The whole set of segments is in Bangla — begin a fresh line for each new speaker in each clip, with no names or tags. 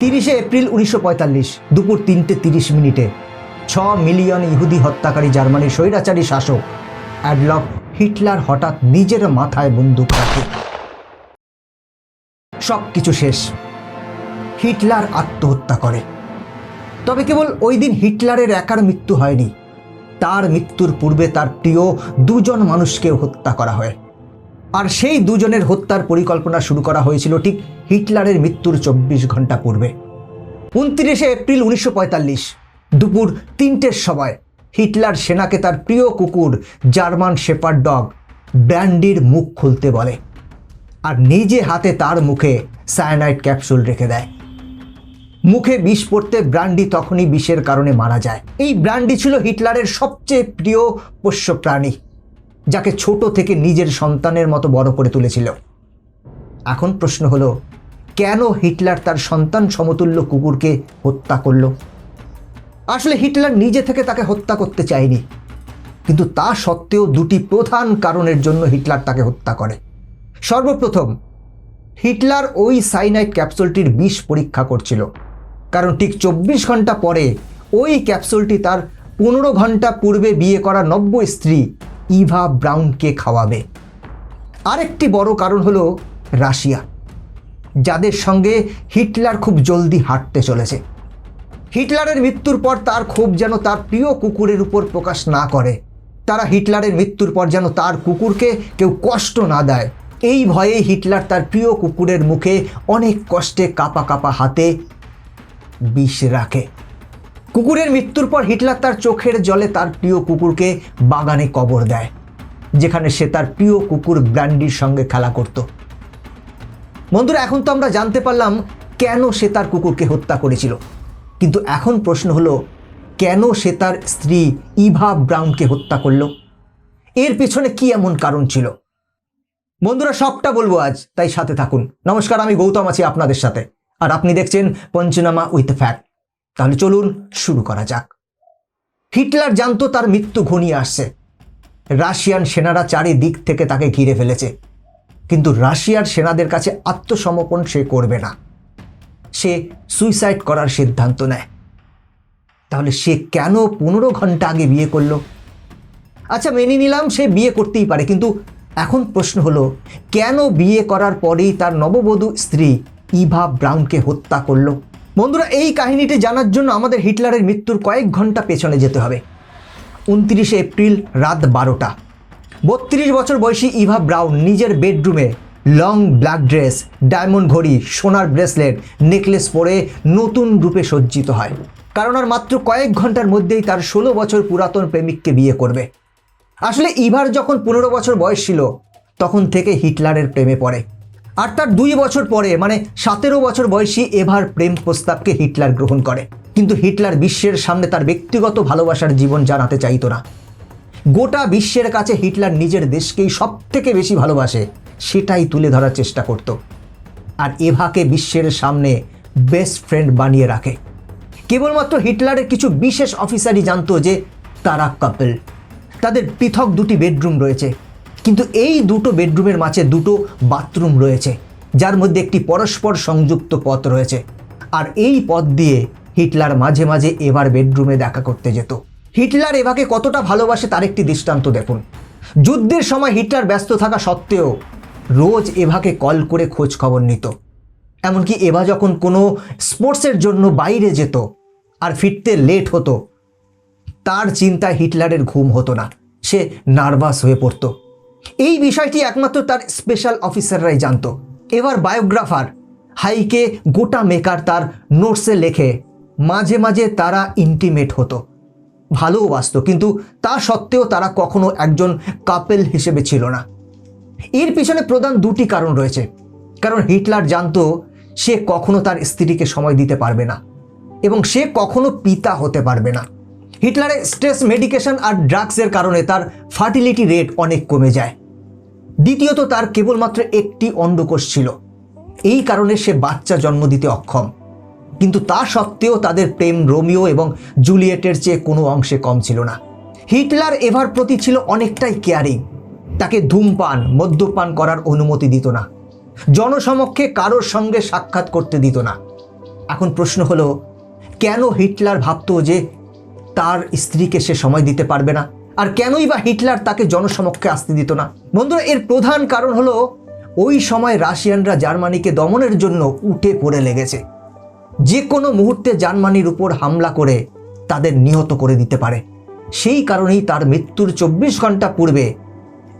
তিরিশে এপ্রিল উনিশশো পঁয়তাল্লিশ, দুপুর তিনটে তিরিশ মিনিটে। ছ মিলিয়ন ইহুদি হত্যাকারী জার্মানির স্বৈরাচারী শাসক অ্যাডলফ হিটলার হঠাৎ নিজের মাথায় বন্দুক রাখে। সব কিছু শেষ। হিটলার আত্মহত্যা করে। তবে কেবল ওই দিন হিটলারের একার মৃত্যু হয়নি। তার মৃত্যুর পূর্বে তার প্রিয় দুজন মানুষকেও হত্যা করা হয়। আর সেই দুজনের হত্যার পরিকল্পনা শুরু করা হয়েছিল ঠিক হিটলারের মৃত্যুর চব্বিশ ঘণ্টা পূর্বে। উনত্রিশে এপ্রিল উনিশশো পঁয়তাল্লিশ, দুপুর তিনটের সময় হিটলার সেনাকে তার প্রিয় কুকুর জার্মান শেপার ডগ ব্র্যান্ডির মুখ খুলতে বলে আর নিজে হাতে তার মুখে সায়ানাইড ক্যাপসুল রেখে দেয়। মুখে বিষ পড়তে ব্র্যান্ডি তখনই বিষের কারণে মারা যায়। এই ব্র্যান্ডি ছিল হিটলারের সবচেয়ে প্রিয় পোষ্য প্রাণী যাকে ছোট থেকে নিজের সন্তানের মতো বড় করে তুলেছিল। এখন প্রশ্ন হলো, কেন হিটলার তার সন্তান সমতুল্য কুকুরকে হত্যা করল? আসলে হিটলার নিজে থেকে তাকে হত্যা করতে চায়নি, কিন্তু তা সত্ত্বেও দুটি প্রধান কারণের জন্য হিটলার তাকে হত্যা করে। সর্বপ্রথম, হিটলার ওই সাইনাইড ক্যাপসুলটির বিষ পরীক্ষা করছিল, কারণ ঠিক চব্বিশ ঘণ্টা পরে ওই ক্যাপসুলটি তার পনেরো ঘণ্টা পূর্বে বিয়ে করা নব্য স্ত্রী ইভা ব্রাউনকে খাওয়াবে। আরেকটি বড় কারণ হলো রাশিয়া, যাদের সঙ্গে হিটলার খুব জলদি হাঁটতে চলেছে। হিটলারের মৃত্যুর পর তার ক্ষোভ যেন তার প্রিয় কুকুরের উপর প্রকাশ না করে। তারা হিটলারের মৃত্যুর পর যেন তার কুকুরকে কেউ কষ্ট না দেয়। এই ভয়ে হিটলার তার প্রিয় কুকুরের মুখে অনেক কষ্টে কাপা কাপা হাতে বিষ রাখে। কুকুরের মৃত্যুর পর হিটলার তার চোখের জলে তার প্রিয় কুকুরকে বাগানে কবর দেয়, যেখানে সে তার প্রিয় কুকুর ব্র্যান্ডির সঙ্গে খেলা করত। বন্ধুরা, এখন তো আমরা জানতে পারলাম কেন সে তার কুকুরকে হত্যা করেছিল। কিন্তু এখন প্রশ্ন হলো, কেন সে তার স্ত্রী ইভা ব্রাউনকে হত্যা করল? এর পেছনে কি এমন কারণ ছিল? বন্ধুরা, সবটা বলব আজ, তাই সাথে থাকুন। নমস্কার, আমি গৌতম আছি আপনাদের সাথে। আর আপনি দেখছেন পঞ্চনামা উইথ ফ্যাক্ট। তাহলে চলুন শুরু করা যাক। হিটলার জানতো তার মৃত্যু ঘনিয়ে আসছে। রাশিয়ান সেনারা চারিদিক থেকে তাকে ঘিরে ফেলেছে। কিন্তু রাশিয়ার সেনাদের কাছে আত্মসমর্পণ সে করবে না। সে সুইসাইড করার সিদ্ধান্ত নেয়। তাহলে সে কেন পনেরো ঘণ্টা আগে বিয়ে করল? আচ্ছা মেনে নিলাম সে বিয়ে করতেই পারে, কিন্তু এখন প্রশ্ন হলো, কেন বিয়ে করার পরেই তার নববধূ স্ত্রী ইভা ব্রাউনকে হত্যা করল? বন্ধুরা, এই কাহিনীটি জানার জন্য আমাদের হিটলারের মৃত্যুর কয়েক ঘণ্টা পেছনে যেতে হবে। উনত্রিশে এপ্রিল রাত বারোটা। বত্রিশ বছর বয়সী ইভা ব্রাউন নিজের বেডরুমে লং ব্ল্যাক ড্রেস, ডায়মন্ড ঘড়ি, সোনার ব্রেসলেট, নেকলেস পরে নতুন রূপে সজ্জিত হয়। কারণ আর মাত্র কয়েক ঘণ্টার মধ্যেই তার ষোলো বছর পুরাতন প্রেমিককে বিয়ে করবে। আসলে ইভার যখন পনেরো বছর বয়স ছিল, তখন থেকে হিটলারের প্রেমে পড়ে। আর তার দুই বছর পরে মানে সতেরো বছর বয়সী এভার প্রেম প্রস্তাবকে হিটলার গ্রহণ করে। কিন্তু হিটলার বিশ্বের সামনে তার ব্যক্তিগত ভালোবাসার জীবন জানাতে চাইতো না। গোটা বিশ্বের কাছে হিটলার নিজের দেশকেই সব থেকে বেশি ভালোবাসে, সেটাই তুলে ধরার চেষ্টা করত। আর এভাকে বিশ্বের সামনে বেস্ট ফ্রেন্ড বানিয়ে রাখে। কেবলমাত্র হিটলারের কিছু বিশেষ অফিসারই জানতো যে তারা কাপল তাদের পৃথক দুটি বেডরুম রয়েছে। কিন্তু এই দুটো বেডরুমের মাঝে দুটো বাথরুম রয়েছে, যার মধ্যে একটি পরস্পর সংযুক্ত পথ রয়েছে। আর এই পথ দিয়ে হিটলার মাঝে মাঝে এবার বেডরুমে দেখা করতে যেত। হিটলার এভাকে কতটা ভালোবাসে তার একটি দৃষ্টান্ত দেখুন। যুদ্ধের সময় হিটলার ব্যস্ত থাকা সত্ত্বেও রোজ এভাকে কল করে খোঁজ খবর নিত। এমনকি এভা যখন কোনো স্পোর্টসের জন্য বাইরে যেত আর ফিরতে লেট হতো, তার চিন্তায় হিটলারের ঘুম হতো না। সে নার্ভাস হয়ে পড়ত। এই বিষয়টি একমাত্র তার স্পেশাল অফিসাররাই জানত। এবার বায়োগ্রাফার হাইকে গোটা মেকার তার নোটসে লেখে, মাঝে মাঝে তারা ইন্টিমেট হতো। ভালোবাসত কিন্তু তা সত্ত্বেও তারা কখনো একজন কাপেল হিসেবে ছিল না। এর পিছনে প্রধান দুটি কারণ রয়েছে। কারণ হিটলার জানত, সে কখনো তার স্ত্রীকে সময় দিতে পারবে না এবং সে কখনো পিতা হতে পারবে না। হিটলারের স্ট্রেস মেডিকেশন আর ড্রাগসের কারণে তার ফার্টিলিটি রেট অনেক কমে যায়। দ্বিতীয়ত তার কেবলমাত্র একটি অন্ডকোষ ছিল। এই কারণে সে বাচ্চা জন্ম দিতে অক্ষম। কিন্তু তা সত্ত্বেও তাদের প্রেম রোমিও এবং জুলিয়েটের চেয়ে কোনো অংশে কম ছিল না। হিটলার এভার প্রতি ছিল অনেকটাই কেয়ারিং। তাকে ধূমপান, মদ্যপান করার অনুমতি দিত না। জনসমক্ষে কারোর সঙ্গে সাক্ষাৎ করতে দিত না। এখন প্রশ্ন হলো, কেন হিটলার ভাবত যে তার স্ত্রীকে সে সময় দিতে পারবে না। আর কেনই বা হিটলার তাকে জনসমক্ষে আসতে দিত না? বন্ধুরা, এর প্রধান কারণ হলো, ওই সময় রাশিয়ানরা জার্মানিকে দমনের জন্য উঠে পড়ে লেগেছে। যে কোনো মুহূর্তে জার্মানির উপর হামলা করে তাদের নিহত করে দিতে পারে। সেই কারণেই তার মৃত্যুর চব্বিশ ঘণ্টা পূর্বে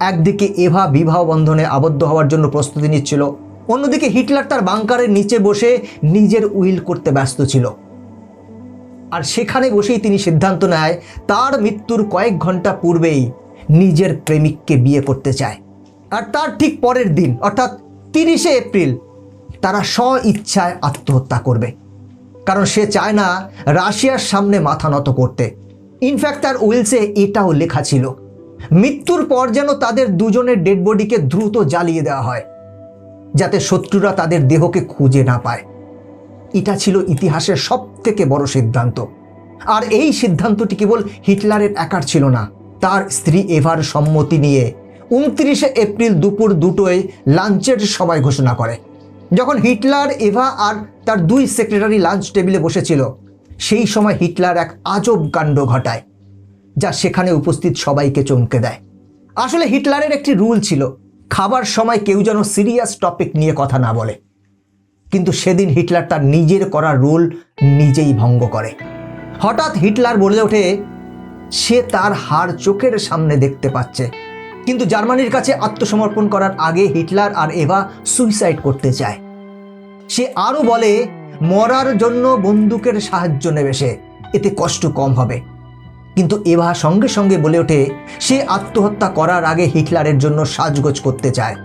একদিকে এভা বিবাহ বন্ধনে আবদ্ধ হওয়ার জন্য প্রস্তুতি নিচ্ছিল, অন্যদিকে হিটলার তার বাংকারের নিচে বসে নিজের উইল করতে ব্যস্ত ছিল। আর সেখানে বসেই তিনি সিদ্ধান্ত নেয়, তার মৃত্যুর কয়েক ঘণ্টা পূর্বেই নিজের প্রেমিককে বিয়ে করতে চায়। আর তার ঠিক পরের দিন, অর্থাৎ তিরিশে এপ্রিল, তারা স্ব ইচ্ছায় আত্মহত্যা করবে। কারণ সে চায় না রাশিয়ার সামনে মাথা নত করতে। ইনফ্যাক্ট তার উইলসে এটাও লেখা ছিল, মৃত্যুর পর যেন তাদের দুজনের ডেড বডিকে দ্রুত জ্বালিয়ে দেওয়া হয়, যাতে শত্রুরা তাদের দেহকে খুঁজে না পায়। এটা ছিল ইতিহাসের সব থেকে বড় সিদ্ধান্ত। আর এই সিদ্ধান্তটি কেবল হিটলারের একার ছিল না, তার স্ত্রী এভার সম্মতি নিয়ে উনত্রিশে এপ্রিল দুপুর দুটোয় লাঞ্চের সময় ঘোষণা করে। যখন হিটলার, এভা আর তার দুই সেক্রেটারি লাঞ্চ টেবিলে বসেছিল, সেই সময় হিটলার এক আজব কাণ্ড ঘটায়, যা সেখানে উপস্থিত সবাইকে চমকে দেয়। আসলে হিটলারের একটি রুল ছিল, খাবার সময় কেউ যেন সিরিয়াস টপিক নিয়ে কথা না বলে। কিন্তু সেদিন হিটলার তার নিজের করা রুল নিজেই ভঙ্গ করে। হঠাৎ হিটলার বলে ওঠে, সে তার হার চোখের সামনে দেখতে পাচ্ছে। কিন্তু জার্মানির কাছে আত্মসমর্পণ করার আগে হিটলার আর এভা সুইসাইড করতে চায়। সে আরও বলে, মরার জন্য বন্দুকের সাহায্য নেবে সে, এতে কষ্ট কম হবে। কিন্তু এভা সঙ্গে সঙ্গে বলে ওঠে, সে আত্মহত্যা করার আগে হিটলারের জন্য সাজগোজ করতে চায়।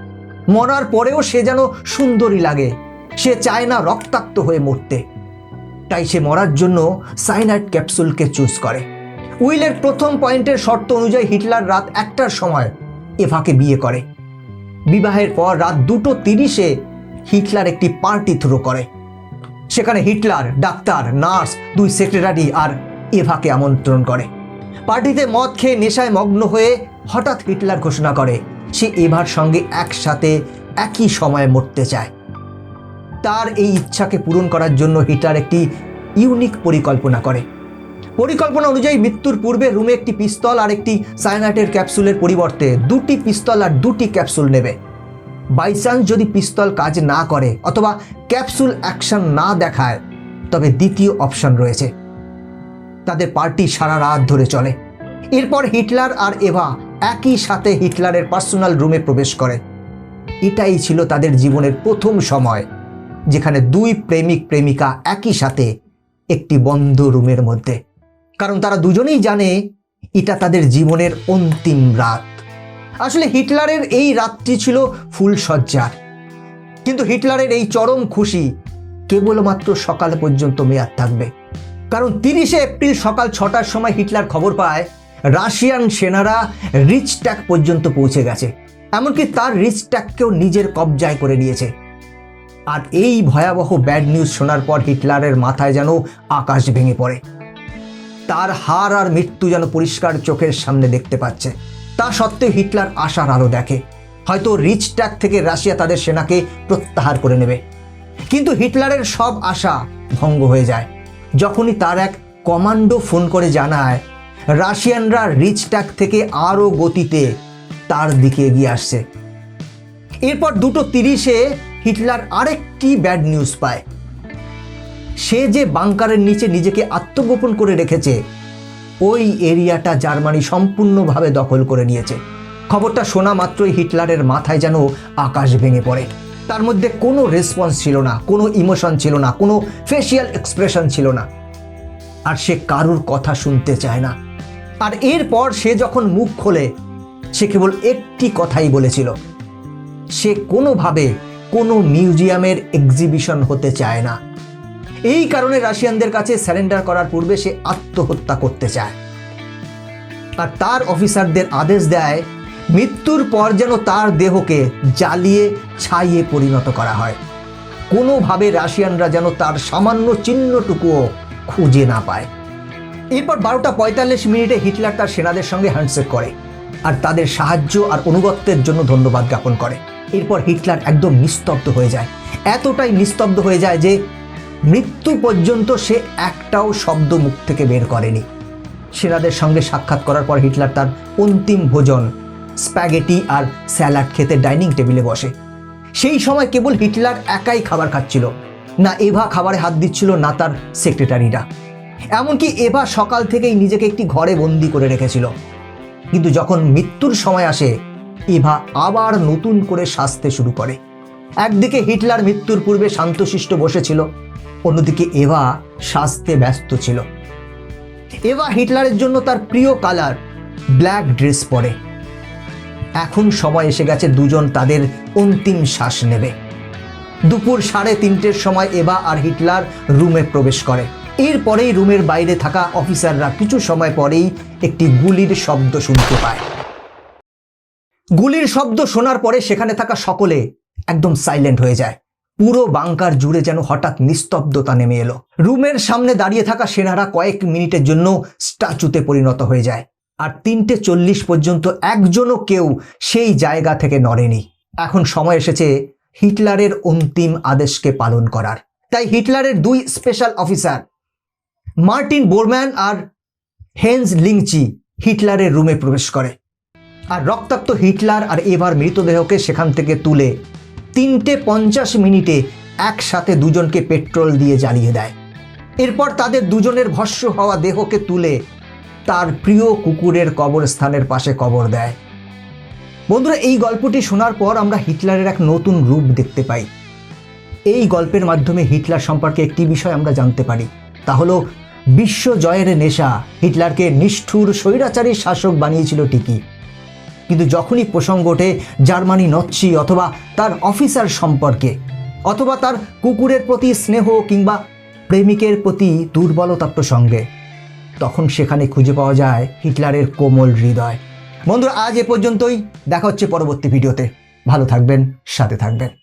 মরার পরেও সে যেন সুন্দরী লাগে সে চায় না রক্তাক্ত হয়ে মরতে। তাই সে মরার জন্য সাইনাইড ক্যাপসুলকে চুজ করে। উইলের প্রথম পয়েন্টের শর্ত অনুযায়ী হিটলার রাত একটার সময় এভাকে বিয়ে করে। বিবাহের পর রাত দুটো তিরিশে হিটলার একটি পার্টি থ্রো করে। সেখানে হিটলার, ডাক্তার, নার্স, দুই সেক্রেটারি আর এভাকে আমন্ত্রণ করে। পার্টিতে মদ খেয়ে নেশায় মগ্ন হয়ে হঠাৎ হিটলার ঘোষণা করে, সে এভার সঙ্গে একসাথে একই সময়ে মরতে চায়। তার এই ইচ্ছাকে পূরণ করার জন্য হিটলার একটি ইউনিক পরিকল্পনা করে। পরিকল্পনা অনুযায়ী মৃত্যুর পূর্বে রুমে একটি পিস্তল আর একটি সায়ানাইটের ক্যাপসুলের পরিবর্তে দুটি পিস্তল আর দুটি ক্যাপসুল নেবে। বাই চান্স যদি পিস্তল কাজ না করে অথবা ক্যাপসুল অ্যাকশন না দেখায়, তবে দ্বিতীয় অপশন রয়েছে। তাদের পার্টি সারা রাত ধরে চলে। এরপর হিটলার আর এভা একই সাথে হিটলারের পার্সোনাল রুমে প্রবেশ করে। এটাই ছিল তাদের জীবনের প্রথম সময়। যেখানে দুই প্রেমিক প্রেমিকা একই সাথে একটি বন্ধ রুমের মধ্যে। কারণ তারা দুজনেই জানে এটা তাদের জীবনের অন্তিম রাত। আসলে হিটলারের এই রাতটি ছিল ফুলসজ্জার কিন্তু হিটলারের এই চরম খুশি কেবলমাত্র সকাল পর্যন্ত মেয়াদ থাকবে। কারণ তিরিশে এপ্রিল সকাল ছটার সময় হিটলার খবর পায়, রাশিয়ান সেনারা রিচ ট্যাক পর্যন্ত পৌঁছে গেছে। এমনকি তার রিচ ট্যাককেও নিজের কবজায় করে নিয়েছে। আর এই ভয়াবহ ব্যাড নিউজ শোনার পর হিটলারের মাথায় যেন আকাশ ভেঙে পড়ে। তার হার আর মৃত্যু যেন পরিষ্কার চোখের সামনে দেখতে পাচ্ছে। তা সত্ত্বেও হিটলার আশার আলো দেখে। হয়তো রিচ ট্যাক থেকে রাশিয়া তাদের সেনাকে প্রত্যাহার করে নেবে। কিন্তু হিটলারের সব আশা ভঙ্গ হয়ে যায়। যখনই তার এক কমান্ডো ফোন করে জানায়, রাশিয়ানরা রিচ ট্যাক থেকে আরও গতিতে তার দিকে এগিয়ে আসছে। এরপর দুটো তিরিশে হিটলার আরেকটি ব্যাড নিউজ পায়। সে যে বাংকারের নিচে নিজেকে আত্মগোপন করে রেখেছে, ওই এরিয়াটা জার্মানি সম্পূর্ণভাবে দখল করে নিয়েছে। খবরটা শোনা মাত্রই হিটলারের মাথায় যেন আকাশ ভেঙে পড়ে। তার মধ্যে কোনো রেসপন্স ছিল না, কোনো ইমোশন ছিল না, কোনো ফেসিয়াল এক্সপ্রেশন ছিল না। আর সে কারুর কথা শুনতে চায় না। আর এরপর সে যখন মুখ খোলে, সে কেবল একটি কথাই বলেছিল। সে কোনোভাবে কোনো মিউজিয়ামের এক্সিবিশন হতে চায় না। এই কারণে রাশিয়ানদের কাছে স্যারেন্ডার করার পূর্বে সে আত্মহত্যা করতে চায়। আর তার অফিসারদের আদেশ দেয়, মৃত্যুর পর যেন তার দেহকে জ্বালিয়ে, ছাইয়ে পরিণত করা হয়। কোনোভাবে রাশিয়ানরা যেন তার সামান্য চিহ্নটুকুও খুঁজে না পায়। এরপর বারোটা পঁয়তাল্লিশ মিনিটে হিটলার তার সেনাদের সঙ্গে হ্যান্ডশেক করে, আর তাদের সাহায্য আর অনুগত্যের জন্য ধন্যবাদ জ্ঞাপন করে। এরপর হিটলার একদম নিস্তব্ধ হয়ে যায়। এতটাই নিস্তব্ধ হয়ে যায় যে মৃত্যু পর্যন্ত সে একটাও শব্দ মুখ থেকে বের করেনি। সেনাদের সঙ্গে সাক্ষাৎ করার পর হিটলার তার অন্তিম ভোজন, স্প্যাগেটি আর স্যালাড খেতে ডাইনিং টেবিলে বসে। সেই সময় কেবল হিটলার একাই খাবার খাচ্ছিল। না এভা খাবারে হাত দিচ্ছিল, না তার সেক্রেটারিরা। এমনকি এভা সকাল থেকেই নিজেকে একটি ঘরে বন্দি করে রেখেছিল। কিন্তু যখন মৃত্যুর সময় আসে এভা আবার নতুন করে সাজতে শুরু করে। একদিকে হিটলার মৃত্যুর পূর্বে শান্তশিষ্ট বসেছিল, অন্যদিকে এভা সাজতে ব্যস্ত ছিল। এভা হিটলারের জন্য তার প্রিয় কালার ব্ল্যাক ড্রেস পরে। এখন সময় এসে গেছে দুজন তাদের অন্তিম শ্বাস নেবে। দুপুর সাড়ে তিনটের সময় এভা আর হিটলার রুমে প্রবেশ করে। এরপরেই রুমের বাইরে থাকা অফিসাররা কিছু সময় পরেই একটি গুলির শব্দ শুনতে পায়। গুলির শব্দ শোনার পরে সেখানে থাকা সকলে একদম সাইলেন্ট হয়ে যায়। পুরো বাংকার জুড়ে যেন হঠাৎ নিস্তব্ধতা নেমে এলো। রুমের সামনে দাঁড়িয়ে থাকা সেনারা কয়েক মিনিটের জন্য স্ট্যাচুতে পরিণত হয়ে যায়। আর তিনটে চল্লিশ পর্যন্ত একজনও কেউ সেই জায়গা থেকে নড়েনি। এখন সময় এসেছে হিটলারের অন্তিম আদেশকে পালন করার। তাই হিটলারের দুই স্পেশাল অফিসার মার্টিন বোরম্যান আর হেন্স লিংচি, হিটলারের রুমে প্রবেশ করে। আর রক্তাক্ত হিটলার আর এবার মৃতদেহকে সেখান থেকে তুলে তিনটে পঞ্চাশ মিনিটে একসাথে দুজনকে পেট্রোল দিয়ে জ্বালিয়ে দেয়। এরপর তাদের দুজনের ভস্য হওয়া দেহকে তুলে তার প্রিয় কুকুরের কবরস্থানের পাশে কবর দেয়। বন্ধুরা, এই গল্পটি শোনার পর আমরা হিটলারের এক নতুন রূপ দেখতে পাই। এই গল্পের মাধ্যমে হিটলার সম্পর্কে একটি বিষয় আমরা জানতে পারি। তা হলো, বিশ্ব জয়ের নেশা। হিটলারকে নিষ্ঠুর স্বৈরাচারী শাসক বানিয়েছিল ঠিকই। কিন্তু যখনই প্রসঙ্গ ওঠে জার্মানি নচ্ছি অথবা তার অফিসার সম্পর্কে, অথবা তার কুকুরের প্রতি স্নেহ কিংবা প্রেমিকের প্রতি দুর্বলতা প্রসঙ্গে, তখন সেখানে খুঁজে পাওয়া যায় হিটলারের কোমল হৃদয়। বন্ধুরা, আজ এ পর্যন্তই। দেখা হচ্ছে পরবর্তী ভিডিওতে। ভালো থাকবেন, সাথে থাকবেন।